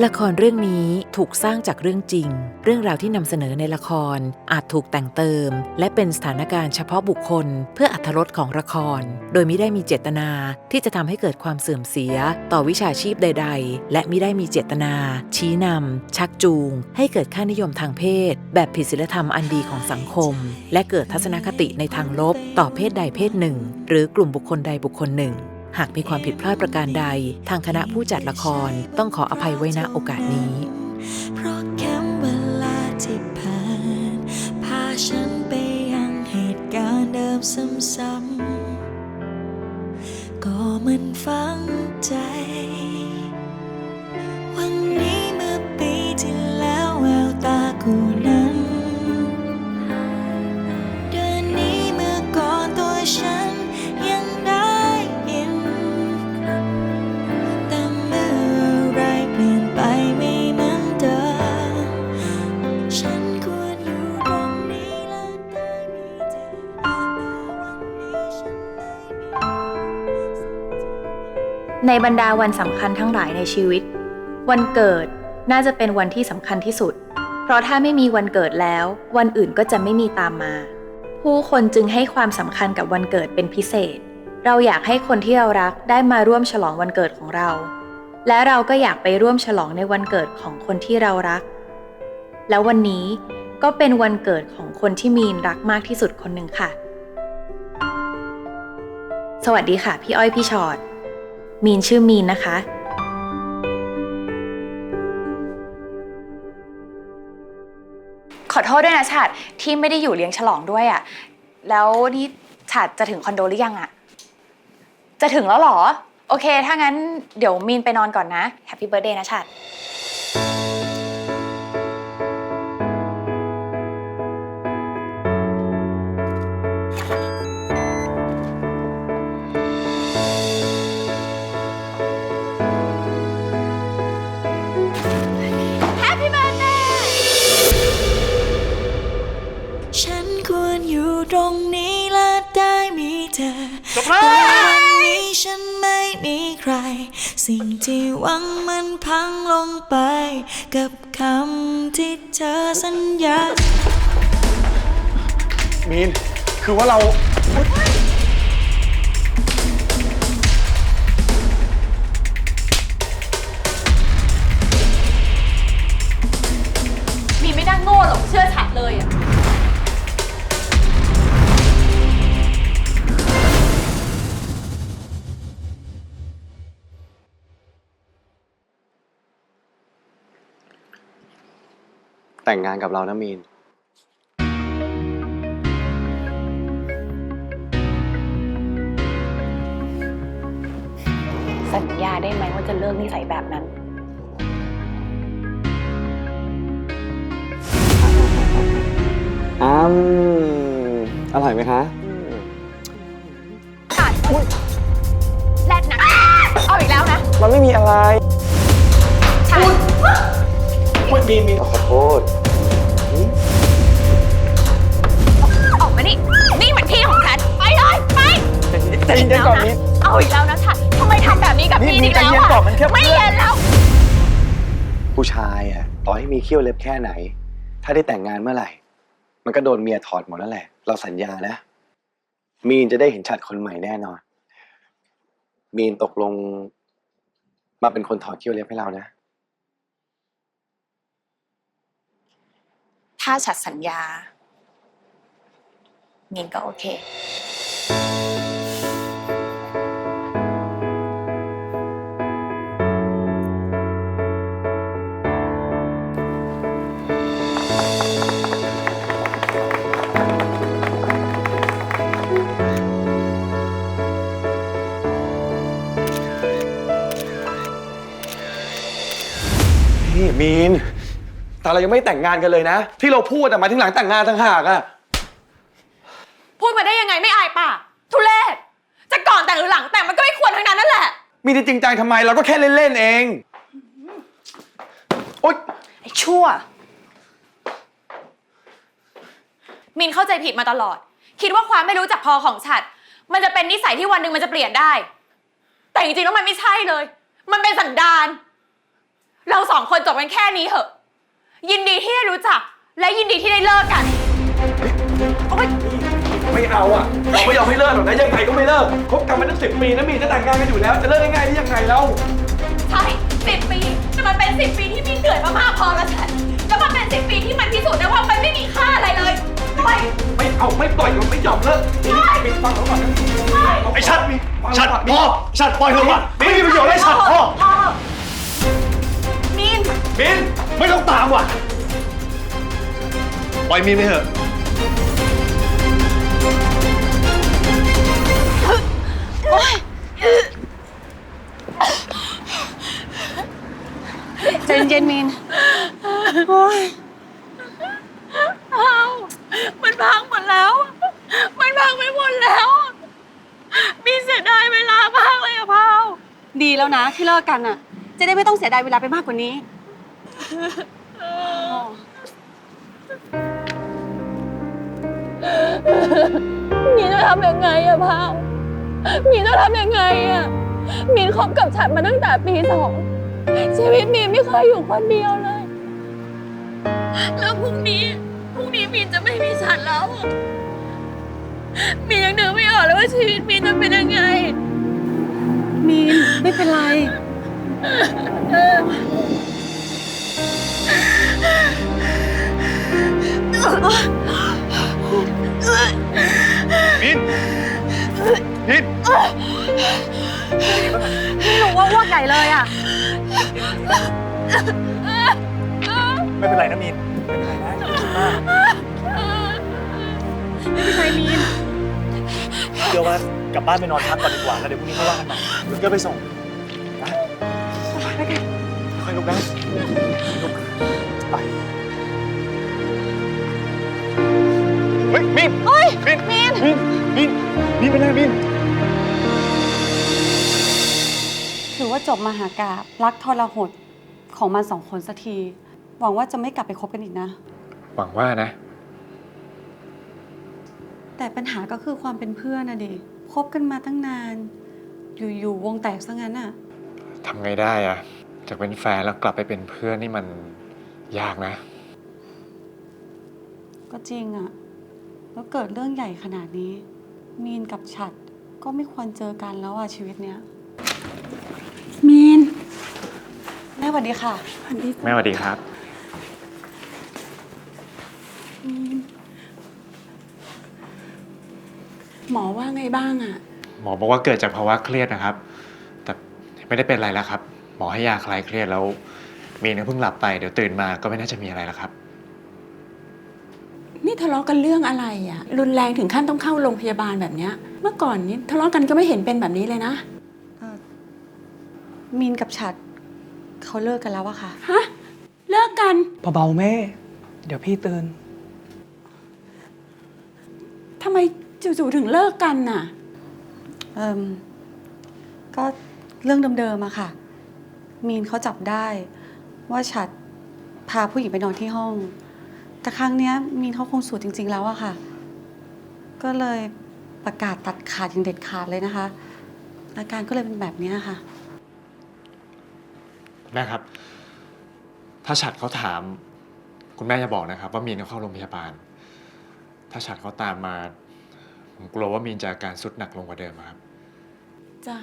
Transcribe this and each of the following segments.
ละครเรื่องนี้ถูกสร้างจากเรื่องจริง เรื่องราวที่นำเสนอในละครอาจถูกแต่งเติม และเป็นสถานการณ์เฉพาะบุคคล เพื่ออัธรสของละคร โดยไม่ได้มีเจตนาที่จะทำให้เกิดความเสื่อมเสีย ต่อวิชาชีพใด ๆ และไม่ได้มีเจตนา ชี้นำชักจูง ให้เกิดค่านิยมทางเพศ แบบผิดศีลธรรมอันดีของสังคม และเกิดทัศนคติในทางลบ ต่อเพศใดเพศหนึ่ง หรือกลุ่มบุคคลใดบุคคลหนึ่ง หากมีความผิดพลาดประการใด ทางคณะผู้จัดละครต้องขออภัยไว้ณโอกาสนี้ เพราะแค่เวลาที่ผ่านพาฉันไปยังเหตุการณ์เดิมซ้ำๆก็มันฝังใจ ในบรรดาวันสำคัญทั้งหลายในชีวิต วันเกิดน่าจะเป็นวันที่สำคัญที่สุด เพราะถ้าไม่มีวันเกิดแล้ว วันอื่นก็จะไม่มีตามมา ผู้คนจึงให้ความสำคัญกับวันเกิดเป็นพิเศษ เราอยากให้คนที่เรารักได้มาร่วมฉลองวันเกิดของเรา และเราก็อยากไปร่วมฉลองในวันเกิดของคนที่เรารัก แล้ววันนี้ก็เป็นวันเกิดของคนที่มีนรักมากที่สุดคนหนึ่งค่ะ สวัสดีค่ะ พี่อ้อยพี่ชอ็อต มีนชื่อมีนนะคะ ขอโทษด้วยนะฉัดที่ไม่ได้อยู่เลี้ยงฉลองด้วยอะ่ะ แล้วนี่ฉัดจะถึงคอนโดหรือยังอะ่ะ จะถึงแล้วเหรอ โอเค ถ้างั้นเดี๋ยวมีนไปนอนก่อนนะแฮปปี้เบิร์ดเดย์นะฉัดฉั กับคำที่เธอสัญญา มีน คือว่าเรา แต่งงานกับเรานะมีน สัญญาได้ไหมว่าจะเลิกนิสัยแบบนั้นอ้ามอร่อยไหมคะ ขาดแรดนะ เอาอีกแล้วนะมันไม่มีอะไรฉัดอุ้ยมีนมีนขอโทษ ใจเย็นๆก่อนมีนเอาอีกแล้วนะฉัดทำไมทำแบบนี้กับนี่พี่อีกแล้วใจเย็นอะก่อนมันแค่ไม่เย็นแล้วผู้ชายอะต่อให้มีเขี้ยวเล็บแค่ไหน ถ้าได้แต่งงานเมื่อไหร่ มันก็โดนเมียถอดหมดนั่นแหละ เราสัญญานะ มีนจะได้เห็นฉัดคนใหม่แน่นอน มีนตกลง มาเป็นคนถอดเขี้ยวเล็บให้เรานะ ถ้าฉัดสัญญามินก็โอเค เรายังไม่แต่งงานกันเลยนะ ที่เราพูดอะหมายถึงหลังแต่งงานต่างหากอะพูดมาได้ยังไงไม่อายปากทุเรศจะก่อนแต่งหรือหลังแต่งมันก็ไม่ควรทั้งนั้นนั่นแหละ มีจะจริงจังทำไมเราก็แค่เล่นๆเองโอ๊ยไอ้ชั่ว มินเข้าใจผิดมาตลอด คิดว่าความไม่รู้จักพอของฉัด มันจะเป็นนิสัยที่วันหนึ่งมันจะเปลี่ยนได้ แต่จริงๆแล้วมันไม่ใช่เลย มันเป็นสันดาน เราสองคนจบกันแค่นี้เหอะ ยินดีที่ได้รู้จัก และยินดีที่ได้เลิกกันโอ๊ยไม่เอาอะเราไม่ยอมให้เลิกหรอกนะยังไงก็ไม่เลิกคบกันมาตั้งสิบปีนะมีนจะแต่งงานกันอยู่แล้ว จะเลิกง่ายๆได้ยังไงเราใช่สิบปีแต่มันเป็นสิบปีที่มีเหนื่อยมามากพอแล้วฉันแล้วมันเป็นสิบปีที่มันพิสูจน์ได้ว่ามันไม่มีค่าอะไรเลยปล่อย ไม่เอาไม่ปล่อยเราไม่ยอมเลิกไม่มีฟังเราก่อนนะไอ้ชัดมีฟังชัดเราก่อนพ่อชัดปล่อยเถอะวะไม่มีประโยชน์เลยชัดพ่อพ่อ มีน มิน ไม่ต้องตามว่ะ ปล่อยมินไปเถอะ ใจเย็นๆมินเอามันพังหมดแล้ว มันพังไปหมดแล้ว มีเสียดายเวลามากเลยอะพาว ดีแล้วนะที่เลิกกันอะ จะได้ไม่ต้องเสียดายเวลาไปมากกว่านี้ มีนจะทำยังไงอะพาวมีนจะทำยังไงอะมีนคบกับฉันมาตั้งแต่ปีสองชีวิตมีนไม่เคยอยู่คนเดียวเลย แล้วพรุ่งนี้พรุ่งนี้มีนจะไม่มีฉันแล้วอะมีนยังนึกไม่ออกเลยว่าชีวิตมีนจะเป็นยังไง มีนไม่เป็นไร มินมินไม่รู้ว่าอ้วกใหญ่เลยอะ ไม่เป็นไรนะมินไม่เป็นไรนะอย่าคิดมากไม่เป็นไรมีนเชื่อว่ากลับบ้านไปนอนพักก่อนดีกว่าแล้วเดี๋ยวพรุ่งนี้ค่อยว่ากันใหม่เดี๋ยวเกลือไปส่งนะค่อย ลุกนะลุกไปเฮ้ยมินเฮ้ยมินมิน มินมินมินเป็นไรมินถือว่าจบมหากาบรักทรหดของมันสองคนสักที หวังว่าจะไม่กลับไปคบกันอีกนะ หวังว่านะ แต่ปัญหาก็คือความเป็นเพื่อนนะดิคบกันมาตั้งนาน อยู่ๆวงแตกซะงั้นอะ ทำไงได้อะ จากเป็นแฟนแล้วกลับไปเป็นเพื่อนนี่มันยากนะ ก็จริงอะแล้วเกิดเรื่องใหญ่ขนาดนี้ มีนกับฉัดก็ไม่ควรเจอกันแล้วอะชีวิตเนี้ย มีน แม่สวัสดีค่ะ สวัสดีแม่สวัสดีครับหมอว่าไงบ้างอะหมอบอกว่าเกิดจากภาวะเครียดนะครับ แต่ไม่ได้เป็นอะไรแล้วครับ หมอให้ยาคลายเครียดแล้วมีนก็เพิ่งหลับไปเดี๋ยวตื่นมาก็ไม่น่าจะมีอะไรแล้วครับ นี่ทะเลาะกันเรื่องอะไรอะรุนแรงถึงขั้นต้องเข้าโรงพยาบาลแบบเนี้ย เมื่อก่อนนี้ทะเลาะกันก็ไม่เห็นเป็นแบบนี้เลยนะ มีนกับฉัดเขาเลิกกันแล้วอะค่ะ ฮะ เลิกกัน เบาๆแม่ เดี๋ยวพี่ตื่น ทำไมจู่ๆถึงเลิกกันน่ะ เอิมก็เรื่องเดิมๆอะค่ะ มีนเขาจับได้ ว่าฉัดพาผู้หญิงไปนอนที่ห้อง แต่ครั้งเนี้ยมีนเขาคงสูดจริง ๆ แล้วอะค่ะ ก็เลยประกาศตัดขาดอย่างเด็ดขาดเลยนะคะ อาการก็เลยเป็นแบบเนี้ยค่ะ แม่ครับ ถ้าฉัดเขาถาม คุณแม่จะบอกนะครับ ว่ามีนเขาเข้าโรงพยาบาล ถ้าฉัดเขาตามมา ผมกลัวว่ามีนจะอาการสุดหนักลงกว่าเดิมอะครับ จ้ะ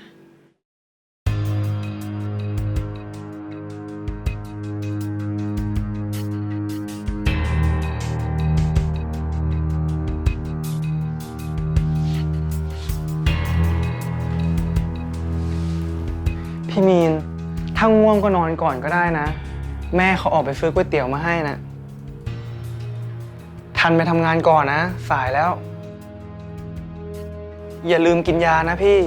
พี่มีน ถ้าง่วงก็นอนก่อนก็ได้นะ แม่เขาออกไปซื้อก๋วยเตี๋ยวมาให้นะทันไปทำงานก่อนนะ สายแล้ว อย่าลืมกินยานะพี่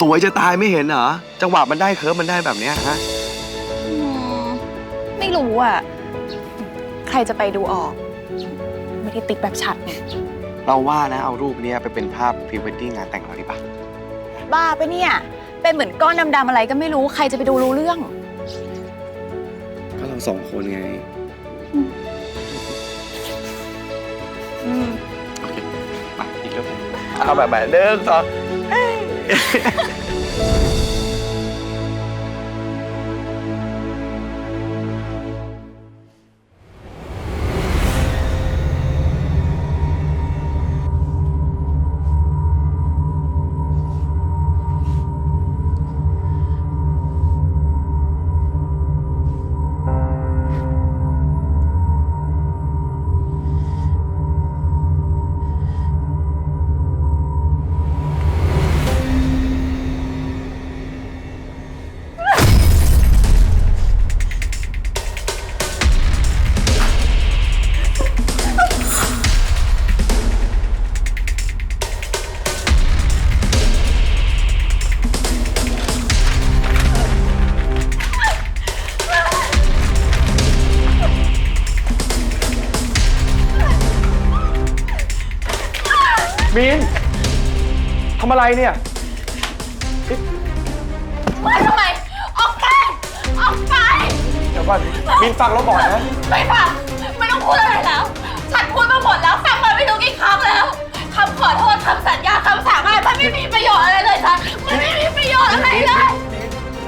สวยจะตายไม่เห็นเหรอ จังหวะมันได้เคิร์ฟมันได้แบบเนี้ยฮะ อืมไม่รู้อะ ใครจะไปดูออก ไม่ได้ติ๊กแบบชัดเนี่ยเราว่านะเอารูปเนี้ยไปเป็นภาพพรีเวดดิ้งงานแต่งเราดีปะบ้าไปะเนี่ย เป็นเหมือนก้อนดำๆอะไรก็ไม่รู้ ใครจะไปดูรู้เรื่อง ก็เราสองคนไง อืม โอเคมาอีกรูปหนึ่งเอาแบบแบบเดิมสอง Yeah.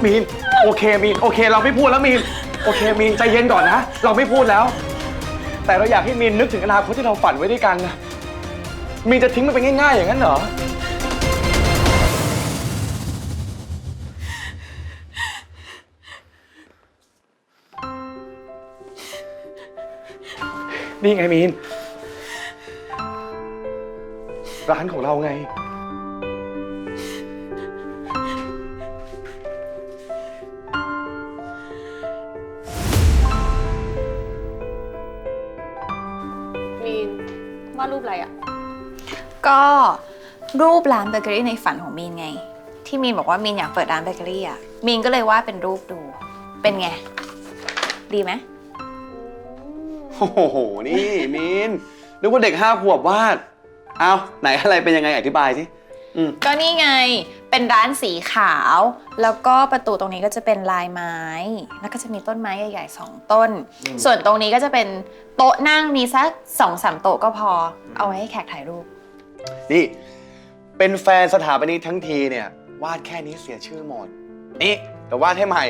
มีนโอเคมีนโอเค เราไม่พูดแล้วมีนโอเคมีนใจเย็นก่อนนะ เราไม่พูดแล้ว แต่เราอยากให้มีนนึกถึงอนาคตที่เราฝันไว้ด้วยกันนะมีนจะทิ้งมันไปง่าย ๆ อย่างนั้นเหรอ นี่ไงมีนร้านของเราไง วาดรูปอะไรอะก็รูปร้านเบเกอรี่ในฝันของมีนไง ที่มีนบอกว่ามีนอยากเปิดร้านเบเกอรี่อะมีนก็เลยว่าดเป็นรูปดู เป็นไง ดีไหมโอ้โห นี่มีนนึกว่าเด็กห้าขวบวาด เอาไหนอะไรเป็นยังไงอธิบายสิ อืม ก็นี่ไงเป็นร้านสีขาว แล้วก็ประตูตรงนี้ก็จะเป็นลายไม้ แล้วก็จะมีต้นไม้ใหญ่ๆสองต้น อืม ส่วนตรงนี้ก็จะเป็นโต๊ะนั่งมีสักสองสามโต๊ะก็พอเอาไว้ให้แขกถ่ายรูป นี่ เป็นแฟนสถาปนิกทั้งทีเนี่ย วาดแค่นี้เสียชื่อหมด นี่แต่วาดให้ใหม่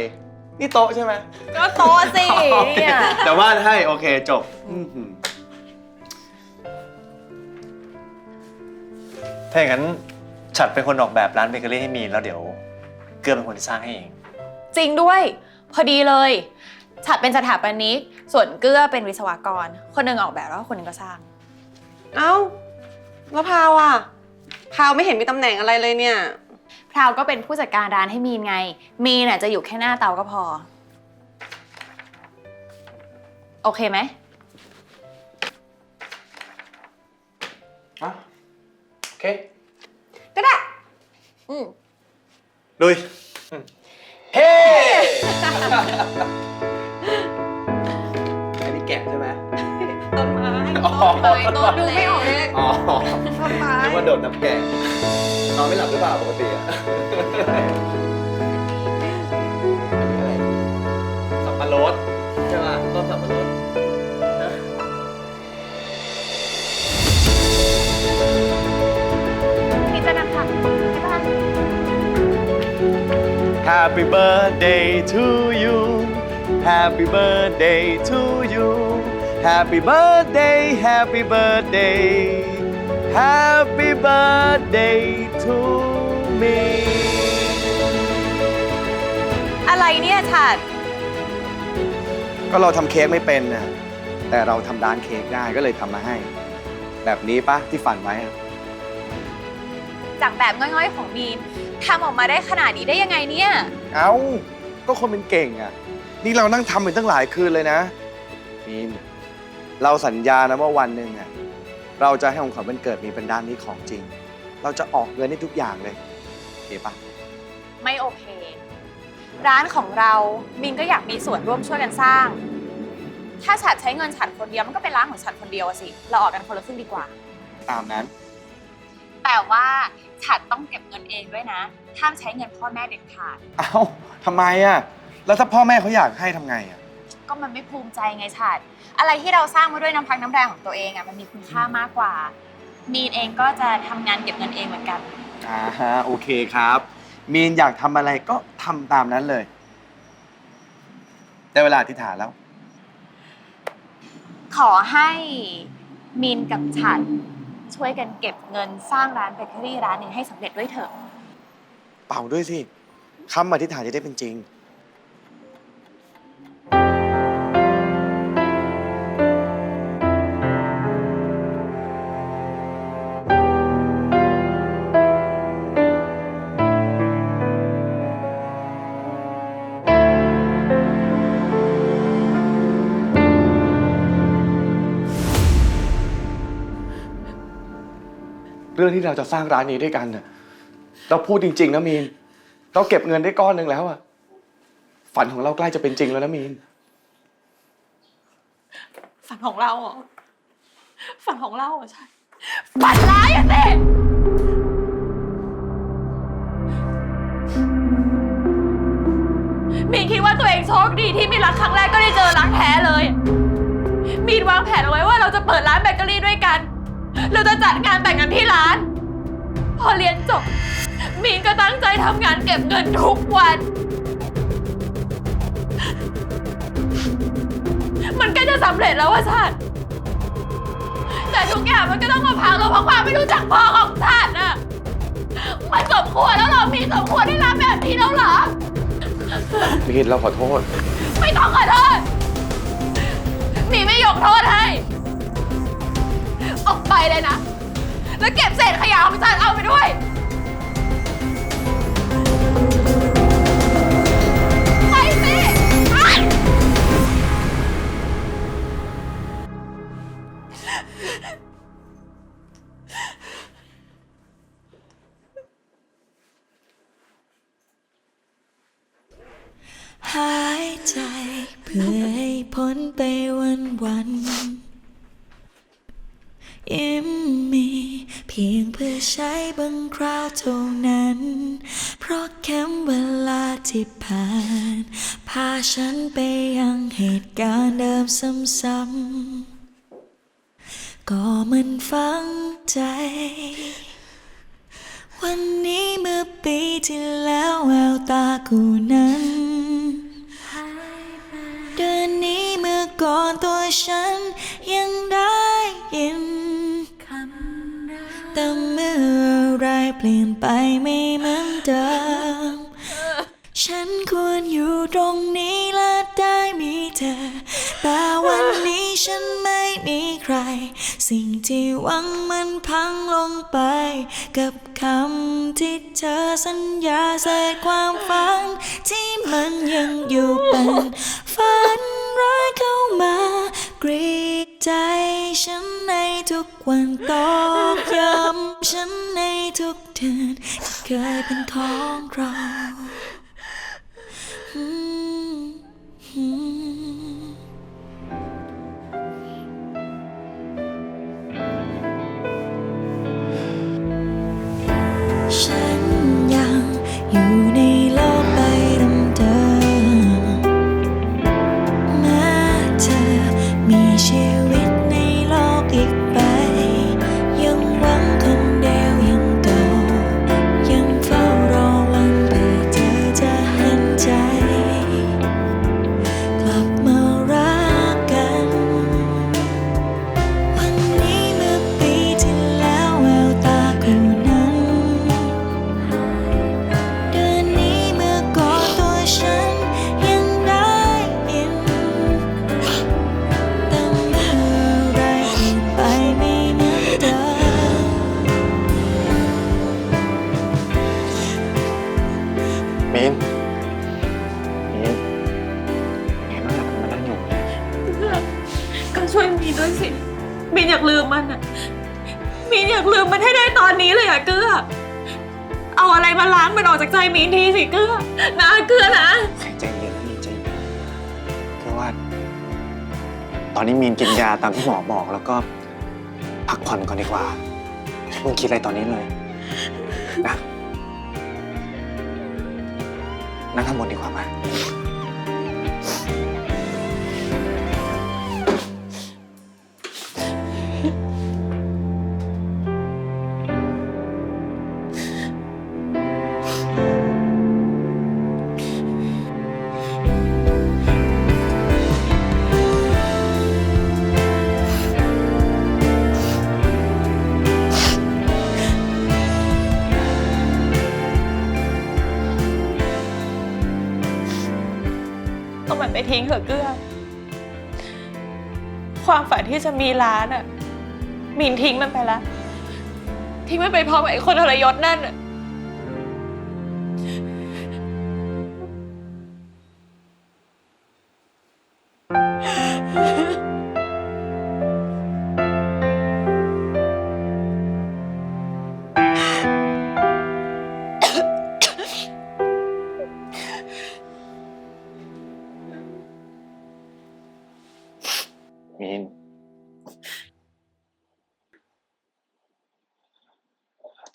นี่โต๊ะใช่ไหมก็โต๊ะสิโอเคเนี่ย แต่วาดให้โอเคจบอื้อหือถ้าอย่างนั้น ฉัดเป็นคนออกแบบร้านเบเกอรี่ให้มีนแล้วเดี๋ยว เกื้อเป็นคนที่สร้างให้เอง จริงด้วย พอดีเลย ฉัดเป็นสถาปนิก ส่วนเกื้อเป็นวิศวกร คนหนึ่งออกแบบแล้วคนหนึงก็สร้าง เอ้า แล้วพาวอะ พาวไม่เห็นมีตำแหน่งอะไรเลยเนี่ย พราวก็เป็นผู้จัดการร้านให้มีนไง มีนน่ะจะอยู่แค่หน้าเตาก็พอ โอเคไหมอะโอเค ก็ได้ อืมลุย เฮ้อันนี้แกะใช่ไหม ต้นไม้อ๋อต้นดูไม่ออกเลยอ๋อต้นไม้นึกว่าโดดน้ำแกะนอนไม่หลับหรือเปล่าปกติอะ Happy birthday to you Happy birthday to you Happy birthday Happy birthday Happy birthday to me อะไรเนี่ยฉัดก็เราทำเค้กไม่เป็นน่ะแต่เราทำร้านเค้กได้ก็เลยทำมาให้ แบบนี้ปะที่ฝันไว้อะ จากแบบง่อยๆของมีน ทำออกมาได้ขนาดนี้ได้ยังไงเนี่ย เอ้า ก็คนเป็นเก่งอะ นี่เรานั่งทำเป็นตั้งหลายคืนเลยนะมีนเราสัญญานะว่าวันหนึ่งอะ เราจะให้ของขวัญวันเกิดมีเป็นด้านนี้ของจริง เราจะออกเงินให้ทุกอย่างเลยเคปะไม่โอเค ร้านของเรามินก็อยากมีส่วนร่วมช่วยกันสร้าง ถ้าฉัดใช้เงินฉัดคนเดียวมันก็เป็นร้านของฉัดคนเดียวอะสิ เราออกกันคนละครึ่งดีกว่า ตามนั้น แต่ว่า ฉัดต้องเก็บเงินเองด้วยนะห้ามใช้เงินพ่อแม่เด็ดขาด เอ้าทำไมอะ แล้วถ้าพ่อแม่เขาอยากให้ทำไงอะ ก็มันไม่ภูมิใจไงฉัดอะไรที่เราสร้างมาด้วยน้ำพักน้ำแรงของตัวเองอะมันมีคุณค่ามากกว่า มีนเองก็จะทำงานเก็บเงินเองเหมือนกัน อ่าฮะโอเคครับ มีนอยากทำอะไรก็ทำตามนั้นเลยได้เวลาอธิษฐานแล้ว ขอให้มีนกับฉัด ช่วยกันเก็บเงินสร้างร้านเบเกอรี่ร้านหนึ่งให้สำเร็จด้วยเถอะ เป่าด้วยสิคำอธิษฐานจะได้เป็นจริง เรื่องที่เราจะสร้างร้านนี้ด้วยกันน่ะเราพูดจริง ๆนะมีน เราเก็บเงินได้ก้อนหนึ่งแล้วอะฝันของเราใกล้จะเป็นจริงแล้วนะมีน ฝันของเราเหรอฝันของเราเหรอใช่ฝันร้ายอะสิมีนคิดว่าตัวเองโชคดีที่มีรักครั้งแรกก็ได้เจอรักแท้เลย มีนวางแผนเอาไว้ว่าเราจะเปิดร้านเบเกอรี่ด้วยกัน เราจะจัดงานแต่งกันที่ร้าน พอเรียนจบ มีนก็ตั้งใจทำงานเก็บเงินทุกวัน มันก็จะสำเร็จแล้วว่าชาติแต่ทุกอย่างมันก็ต้องมาพังเราเพราะความไม่รู้จักพอของชาติน่ะมันสมควรแล้วเหรอมีสมควรได้รับแบบนี้แล้วเหรอ มีนเราขอโทษ ไม่ต้องขอโทษมีไม่ยกโทษให้ออกไป เลยนะ แล้วเก็บเศษขยะของฉันเอาไปด้วย ไปสิไปหายใจเพื่อให้พ้นไปวันวัน ใช้บางคราวเท่านั้น เพราะแค่เวลาที่ผ่าน พาฉันไปยังเหตุการณ์เดิมซ้ำๆ ก็มันฝังใจ วันนี้เมื่อปีที่แล้วแววตากูนั้น เปลี่ยนไปไม่เหมือนเดิม ฉันควรอยู่ตรงนี้และได้มีเธอ แต่วันนี้ฉันไม่มีใคร สิ่งที่หวังมันพังลงไป กับคำที่เธอสัญญาเศษความฝัน ที่มันยังอยู่เป็นฝันร้ายเข้ามากรีด ใจฉันในทุกวันตอกย้ำฉันในทุกเดือนที่เคยเป็นของเราอื มีนกินยาตามที่หมอบอกแล้วก็พักผ่อนก่อนดีกว่าไม่ต้องคิดอะไรตอนนี้เลย นะ นั่งข้างบนดีกว่า ทิ้งเถอะเกลือความฝันที่จะมีร้านอะมีนทิ้งมันไปแล้วทิ้งมันไปพร้อมกับไอ้คนทรยศนั่นอะ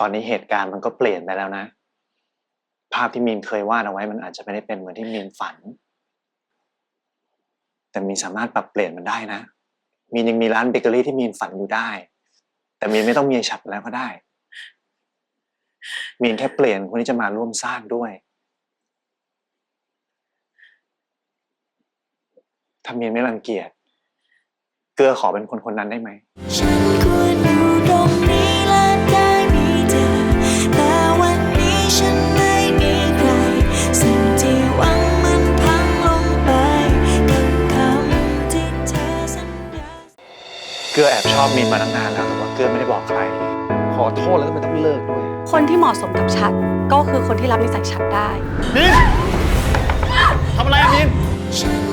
อนนี้เหตุการณ์มันก็เปลี่ยนไปแล้วนะ ภาพที่มีนเคยวาดเอาไว้มันอาจจะไม่ได้เป็นเหมือนที่มีนฝัน แต่มีนสามารถปรับเปลี่ยนมันได้นะ มีนยังมีร้านเบเกอรี่ที่มีนฝันอยู่ได้ แต่มีนไม่ต้องมีไอ้ฉัดแล้วก็ได้ มีนแค่เปลี่ยนคนที่จะมาร่วมสร้างด้วย ถ้ามีนไม่รังเกียจ เกลือขอเป็นคนคนนั้นได้ไหม เกลือแอบชอบมีนมาตั้งนานแล้วแต่ว่าเกลือไม่ได้บอกใคร ขอโทษแล้วทำไมต้องเลิกด้วย คนที่เหมาะสมกับชัดก็คือคนที่รับนิสัยชัดได้ทำอะไรอะมีนฉัน